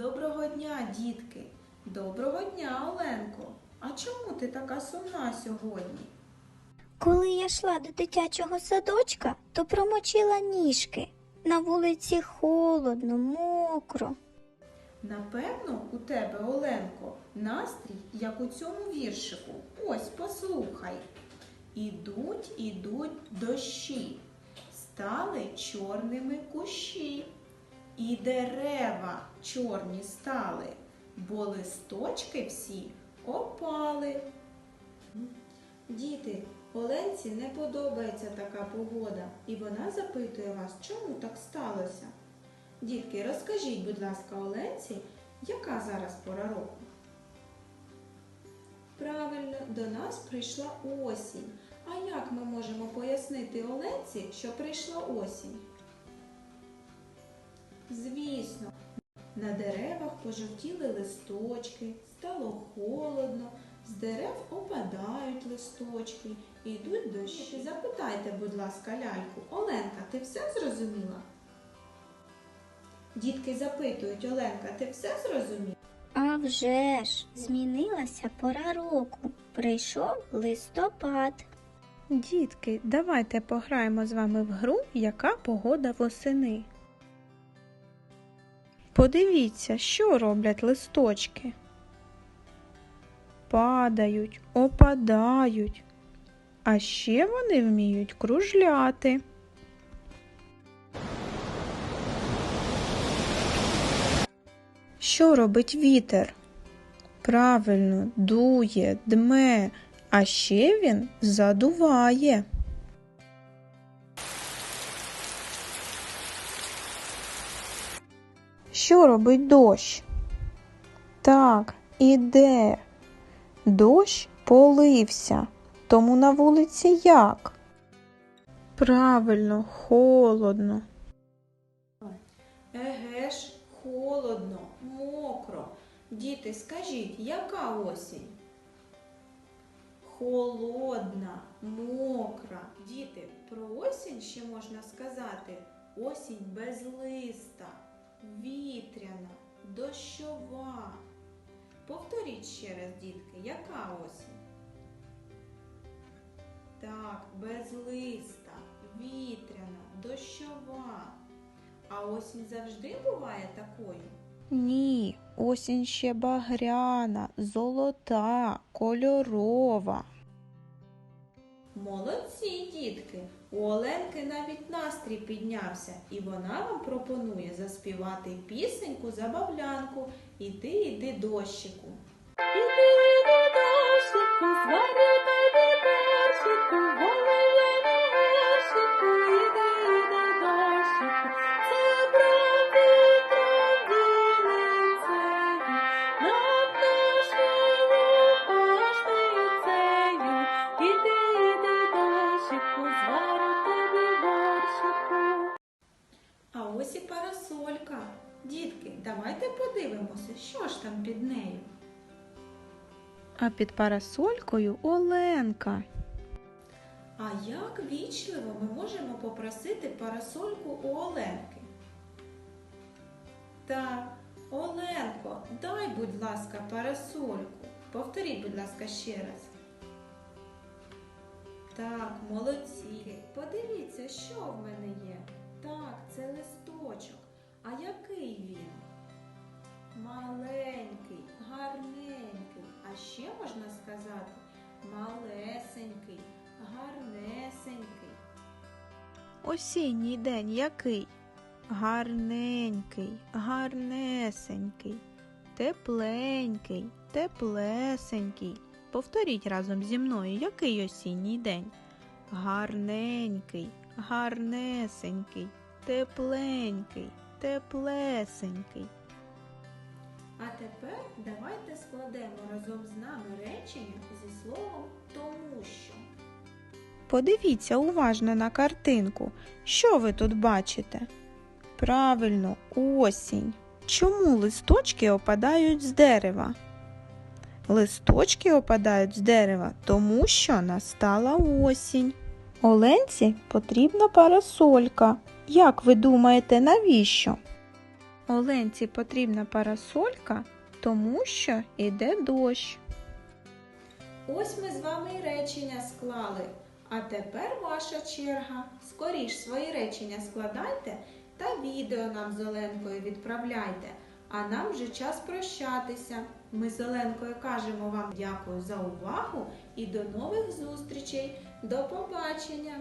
Доброго дня, дітки! Доброго дня, Оленко! А чому ти така сумна сьогодні? Коли я йшла до дитячого садочка, то промочила ніжки. На вулиці холодно, мокро. Напевно, у тебе, Оленко, настрій, як у цьому віршику. Ось послухай. Ідуть, ідуть дощі, стали чорними кущі, і дерева чорні стали, бо листочки всі опали. Діти, Оленці не подобається така погода, і вона запитує вас, чому так сталося. Дітки, розкажіть, будь ласка, Оленці, яка зараз пора року? Правильно, до нас прийшла осінь. А як ми можемо пояснити Оленці, що прийшла осінь? На деревах пожовтіли листочки, стало холодно, з дерев опадають листочки, йдуть дощі. Запитайте, будь ласка, ляльку, Оленка, ти все зрозуміла? Дітки запитують, Оленка, ти все зрозуміла? А вже ж, змінилася пора року. Прийшов листопад. Дітки, давайте пограємо з вами в гру, яка погода восени. Подивіться, що роблять листочки. Падають, опадають. А ще вони вміють кружляти. Що робить вітер? Правильно, дує, дме, а ще він задуває. Що робить дощ? Так, іде. Дощ полився. Тому на вулиці як? Правильно, холодно. Еге ж, холодно, мокро. Діти, скажіть, яка осінь? Холодна, мокра. Діти, про осінь ще можна сказати осінь без листа, вітряна, дощова. Повторіть ще раз, дітки, яка осінь? Так, без листа, вітряна, дощова. А осінь завжди буває такою? Ні, осінь ще багряна, золота, кольорова. Молодці, дітки! У Оленки навіть настрій піднявся, і вона вам пропонує заспівати пісеньку забавлянку Іди, іди, дощику. Іди, іди, Ось і парасолька. Дітки, давайте подивимося, що ж там під нею. А під парасолькою Оленка. А як вічливо ми можемо попросити парасольку у Оленки? Так, Оленко, дай, будь ласка, парасольку. Повторіть, будь ласка, ще раз. Так, молодці. Подивіться, що в мене є. Так, це листочок. А який він? Маленький, гарненький. А ще можна сказати малесенький, гарнесенький. Осінній день який? Гарненький, гарнесенький, тепленький, теплесенький. Повторіть разом зі мною, який осінній день? Гарненький, гарнесенький, тепленький, теплесенький. А тепер давайте складемо разом з нами речення зі словом тому що. Подивіться уважно на картинку. Що ви тут бачите? Правильно, осінь. Чому листочки опадають з дерева? Листочки опадають з дерева, тому що настала осінь. Оленці потрібна парасолька. Як ви думаєте, навіщо? Оленці потрібна парасолька, тому що йде дощ. Ось ми з вами й речення склали. А тепер ваша черга. Скоріш свої речення складайте та відео нам з Оленкою відправляйте. А нам вже час прощатися. Ми з Оленкою кажемо вам дякую за увагу і до нових зустрічей. До побачення!